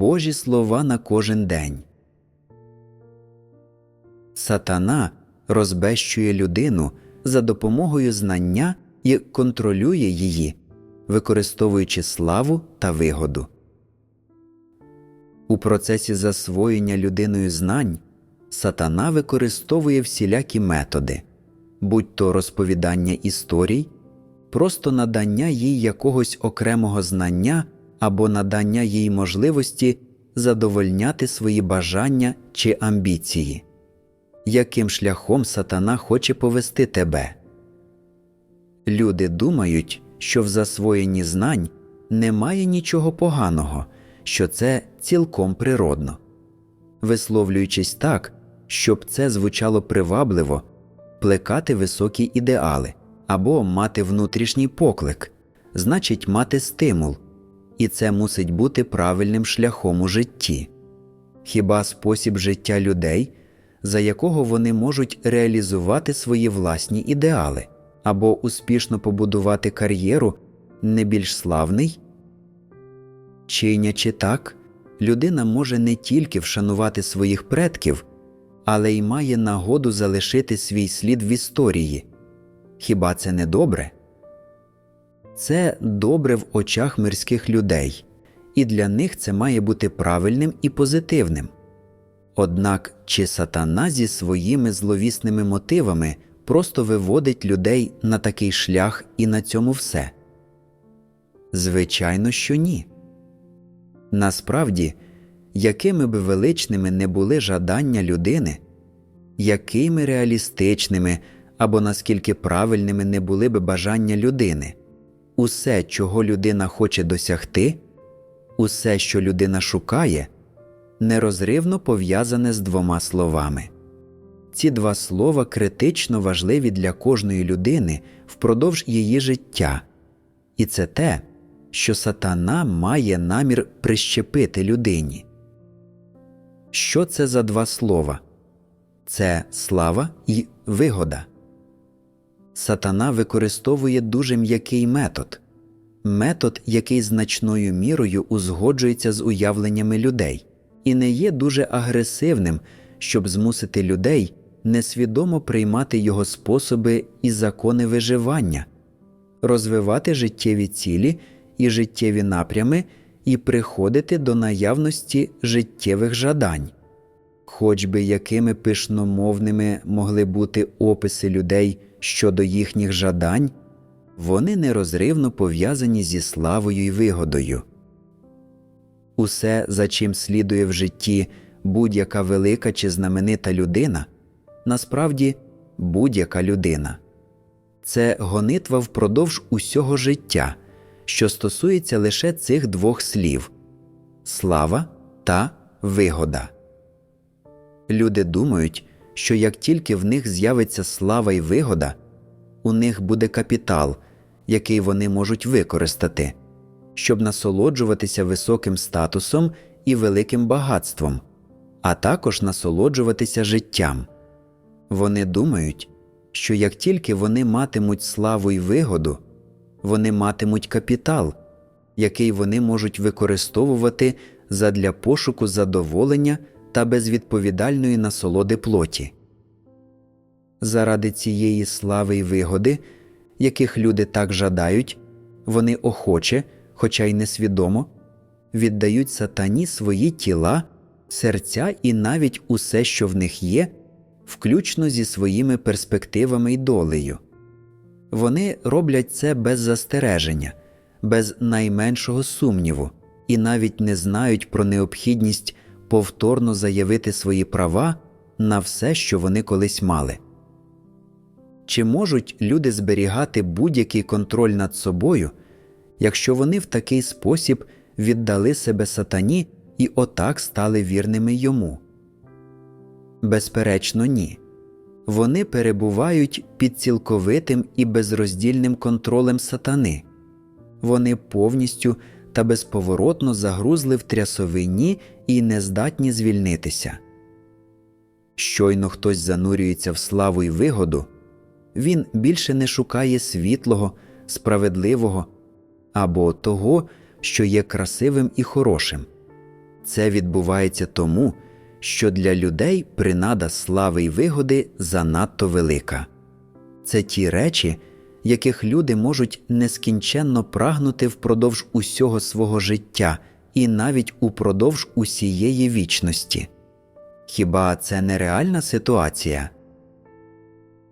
Божі слова на кожен день. Сатана розбещує людину за допомогою знання і контролює її, використовуючи славу та вигоду. У процесі засвоєння людиною знань сатана використовує всілякі методи, будь то розповідання історій, просто надання їй якогось окремого знання або надання їй можливості задовольняти свої бажання чи амбіції, яким шляхом сатана хоче повести тебе. Люди думають, що в засвоєнні знань немає нічого поганого, що це цілком природно. Висловлюючись так, щоб це звучало привабливо, плекати високі ідеали або мати внутрішній поклик, значить мати стимул, і це мусить бути правильним шляхом у житті. Хіба спосіб життя людей, за якого вони можуть реалізувати свої власні ідеали або успішно побудувати кар'єру, не більш славний? Чинячи так, людина може не тільки вшанувати своїх предків, але й має нагоду залишити свій слід в історії. Хіба це не добре? Це добре в очах мирських людей, і для них це має бути правильним і позитивним. Однак чи сатана зі своїми зловісними мотивами просто виводить людей на такий шлях і на цьому все? Звичайно, що ні. Насправді, якими би величними не були жадання людини, якими реалістичними або наскільки правильними не були би бажання людини, усе, чого людина хоче досягти, усе, що людина шукає, нерозривно пов'язане з двома словами. Ці два слова критично важливі для кожної людини впродовж її життя, і це те, що сатана має намір прищепити людині. Що це за два слова? Це слава і вигода. Сатана використовує дуже м'який метод, метод, який значною мірою узгоджується з уявленнями людей, і не є дуже агресивним, щоб змусити людей несвідомо приймати його способи і закони виживання, розвивати життєві цілі і життєві напрями і приходити до наявності життєвих жадань. Хоч би якими пишномовними могли бути описи людей щодо їхніх жадань, вони нерозривно пов'язані зі славою й вигодою. Усе, за чим слідує в житті будь-яка велика чи знаменита людина, насправді будь-яка людина це гонитва впродовж усього життя, що стосується лише цих двох слів слава та вигода. Люди думають, що як тільки в них з'явиться слава і вигода, у них буде капітал, який вони можуть використати, щоб насолоджуватися високим статусом і великим багатством, а також насолоджуватися життям. Вони думають, що як тільки вони матимуть славу і вигоду, вони матимуть капітал, який вони можуть використовувати задля пошуку задоволення та безвідповідальної насолоди плоті. Заради цієї слави й вигоди, яких люди так жадають, вони охоче, хоча й несвідомо, віддають сатані свої тіла, серця і навіть усе, що в них є, включно зі своїми перспективами й долею. Вони роблять це без застереження, без найменшого сумніву і навіть не знають про необхідність повторно заявити свої права на все, що вони колись мали. Чи можуть люди зберігати будь-який контроль над собою, якщо вони в такий спосіб віддали себе сатані і отак стали вірними йому? Безперечно, ні. Вони перебувають під цілковитим і безроздільним контролем сатани, вони повністю та безповоротно загрузли в трясовині і не здатні звільнитися. Щойно хтось занурюється в славу й вигоду, він більше не шукає світлого, справедливого або того, що є красивим і хорошим. Це відбувається тому, що для людей принада слави й вигоди занадто велика. Це ті речі, яких люди можуть нескінченно прагнути впродовж усього свого життя і навіть упродовж усієї вічності. Хіба це не реальна ситуація?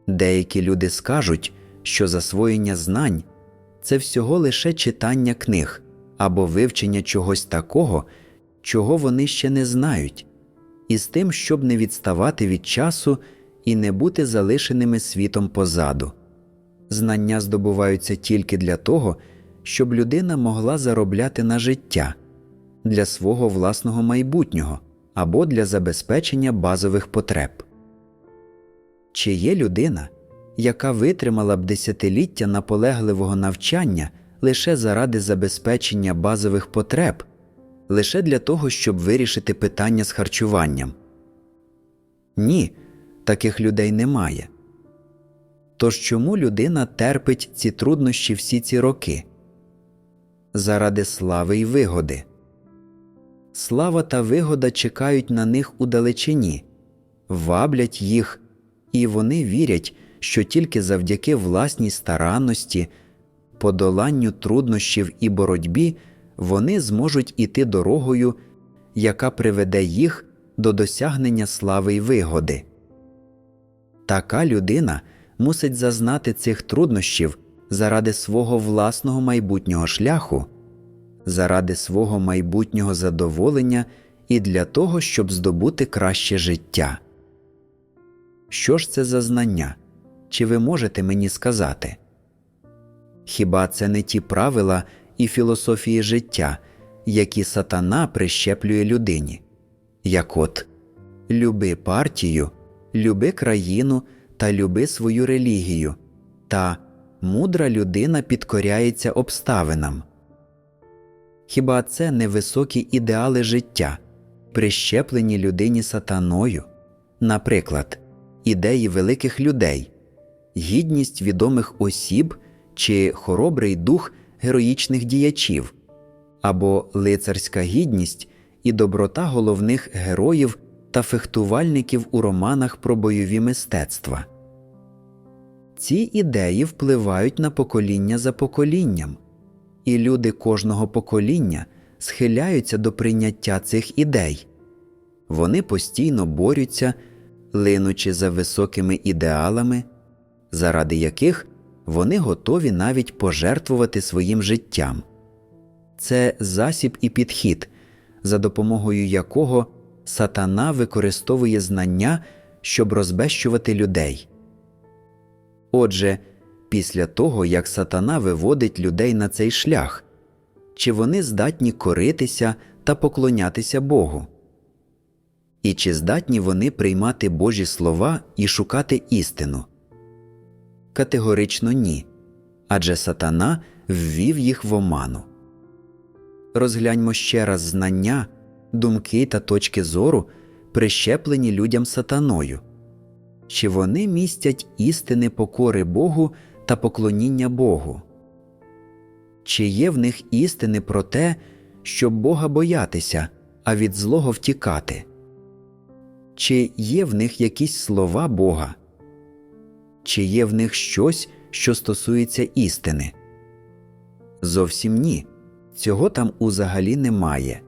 Деякі люди скажуть, що засвоєння знань це всього лише читання книг або вивчення чогось такого, чого вони ще не знають, і з тим, щоб не відставати від часу і не бути залишеними світом позаду. Знання здобуваються тільки для того, щоб людина могла заробляти на життя для свого власного майбутнього або для забезпечення базових потреб. Чи є людина, яка витримала б десятиліття наполегливого навчання лише заради забезпечення базових потреб, лише для того, щоб вирішити питання з харчуванням? Ні, таких людей немає. Тож чому людина терпить ці труднощі всі ці роки? Заради слави й вигоди. Слава та вигода чекають на них у далечині, ваблять їх, і вони вірять, що тільки завдяки власній старанності, подоланню труднощів і боротьбі вони зможуть іти дорогою, яка приведе їх до досягнення слави й вигоди. Така людина мусить зазнати цих труднощів заради свого власного майбутнього шляху, заради свого майбутнього задоволення і для того, щоб здобути краще життя. Що ж це за знання? Чи ви можете мені сказати? Хіба це не ті правила і філософії життя, які сатана прищеплює людині? Як от люби партію, люби країну та люби свою релігію, та мудра людина підкоряється обставинам. Хіба це не високі ідеали життя, прищеплені людині сатаною, наприклад, ідеї великих людей, гідність відомих осіб чи хоробрий дух героїчних діячів, або лицарська гідність і доброта головних героїв та фехтувальників у романах про бойові мистецтва. Ці ідеї впливають на покоління за поколінням, і люди кожного покоління схиляються до прийняття цих ідей. Вони постійно борються, линучи за високими ідеалами, заради яких вони готові навіть пожертвувати своїм життям. Це засіб і підхід, за допомогою якого сатана використовує знання, щоб розбещувати людей. Отже, після того, як сатана виводить людей на цей шлях, чи вони здатні коритися та поклонятися Богу? І чи здатні вони приймати Божі слова і шукати істину? Категорично ні. Адже сатана ввів їх в оману. Розгляньмо ще раз знання, думки та точки зору, прищеплені людям сатаною, чи вони містять істини покори Богу та поклоніння Богу? Чи є в них істини про те, щоб Бога боятися, а від злого втікати? Чи є в них якісь слова Бога? Чи є в них щось, що стосується істини? Зовсім ні. Цього там узагалі немає.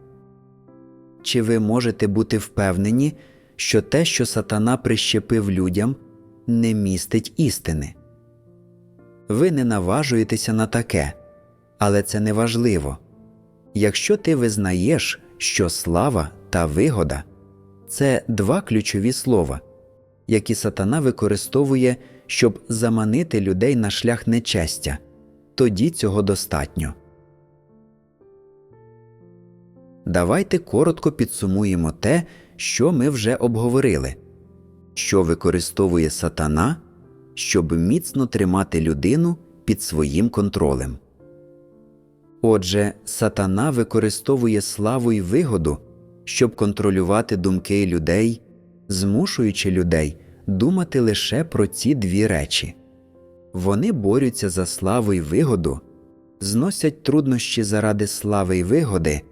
Чи ви можете бути впевнені, що те, що сатана прищепив людям, не містить істини? Ви не наважуєтеся на таке, але це не важливо. Якщо ти визнаєш, що слава та вигода це два ключові слова, які сатана використовує, щоб заманити людей на шлях нечестя, тоді цього достатньо. Давайте коротко підсумуємо те, що ми вже обговорили, що використовує сатана, щоб міцно тримати людину під своїм контролем. Отже, сатана використовує славу й вигоду, щоб контролювати думки людей, змушуючи людей думати лише про ці дві речі. Вони борються за славу й вигоду, зносять труднощі заради слави й вигоди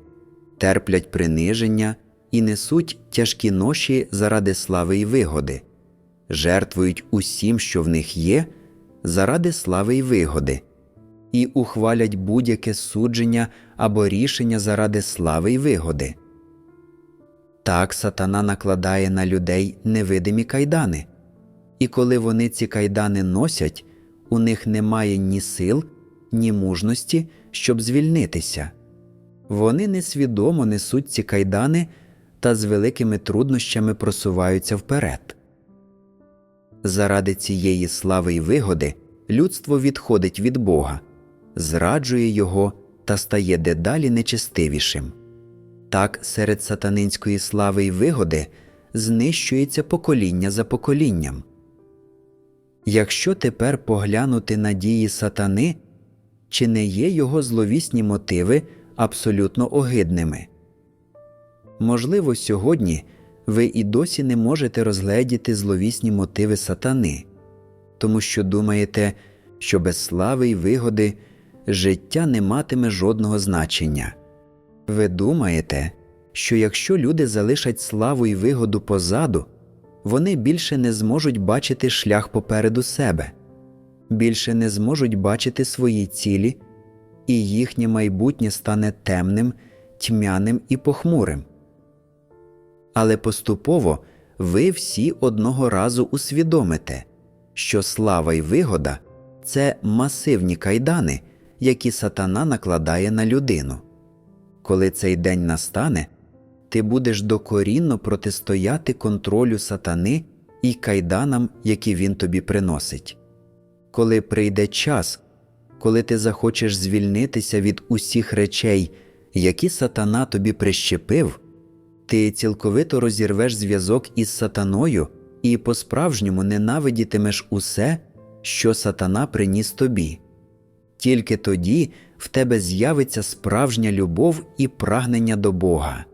терплять приниження і несуть тяжкі ноші заради слави й вигоди, жертвують усім, що в них є, заради слави й вигоди, і ухвалять будь-яке судження або рішення заради слави й вигоди. Так сатана накладає на людей невидимі кайдани, і коли вони ці кайдани носять, у них немає ні сил, ні мужності, щоб звільнитися. Вони несвідомо несуть ці кайдани та з великими труднощами просуваються вперед. Заради цієї слави й вигоди людство відходить від Бога, зраджує Його та стає дедалі нечестивішим. Так серед сатанинської слави й вигоди знищується покоління за поколінням. Якщо тепер поглянути на дії сатани, чи не є його зловісні мотиви абсолютно огидними? Можливо, сьогодні ви і досі не можете розгледіти зловісні мотиви сатани, тому що думаєте, що без слави й вигоди життя не матиме жодного значення. Ви думаєте, що якщо люди залишать славу й вигоду позаду, вони більше не зможуть бачити шлях попереду себе, більше не зможуть бачити свої цілі, і їхнє майбутнє стане темним, тьмяним і похмурим. Але поступово ви всі одного разу усвідомите, що слава й вигода це масивні кайдани, які сатана накладає на людину. Коли цей день настане, ти будеш докорінно протистояти контролю сатани і кайданам, які він тобі приносить. Коли прийде час, коли ти захочеш звільнитися від усіх речей, які сатана тобі прищепив, ти цілковито розірвеш зв'язок із сатаною і по-справжньому ненавидітимеш усе, що сатана приніс тобі. Тільки тоді в тебе з'явиться справжня любов і прагнення до Бога.